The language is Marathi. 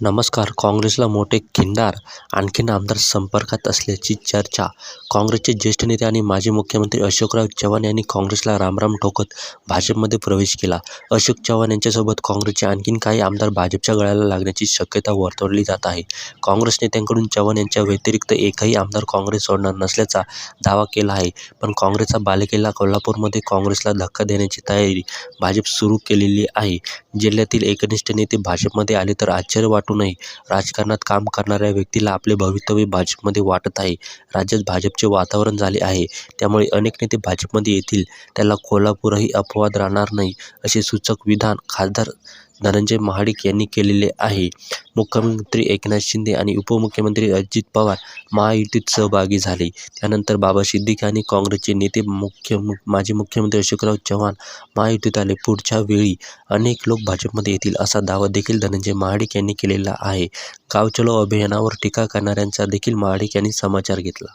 नमस्कार काँग्रेसला मोठे खिंडार, आणखीन आमदार संपर्कात असल्याची चर्चा काँग्रेसचे ज्येष्ठ नेते आणि माजी मुख्यमंत्री अशोकराव चव्हाण यांनी काँग्रेसला रामराम ठोकत भाजपमध्ये प्रवेश केला. अशोक चव्हाण यांच्यासोबत काँग्रेसचे आणखीन काही आमदार भाजपच्या गळ्याला लागण्याची शक्यता वर्तवली जात आहे. काँग्रेस नेत्यांकडून चव्हाण यांच्या व्यतिरिक्त एकही आमदार काँग्रेस सोडणार नसल्याचा दावा केला आहे. पण काँग्रेसचा बालेकिल्ला कोल्हापूरमध्ये काँग्रेसला धक्का देण्याची तयारी भाजप सुरू केलेली आहे. जिल्ह्यातील एकनिष्ठ नेते भाजपमध्ये आले तर आश्चर्य वाट नये. राजकारणात काम करणाऱ्या व्यक्तीला आपले भवितव्य भाजपमध्ये वाटत आहे. राज्यात भाजपचे वातावरण झाले आहे. त्यामुळे अनेक नेते भाजपमध्ये येतील. त्याला कोल्हापूरही अपवाद राहणार नाही, असे सूचक विधान खासदार धनंजय महाडिक यांनी केलेले आहे. मुख्यमंत्री एकनाथ शिंदे आणि उपमुख्यमंत्री अजित पवार महायुतीत सहभागी झाले, त्यानंतर बाबा सिद्दीकी आणि काँग्रेसचे नेते मुख्य माजी मुख्यमंत्री अशोकराव चव्हाण महायुतीत आले. पुढच्या वेळी अनेक लोक भाजपमध्ये येतील, असा दावा देखील धनंजय महाडिक यांनी केलेला आहे. गाव चलो अभियानावर टीका करणाऱ्यांचा देखील महाडिक यांनी समाचार घेतला.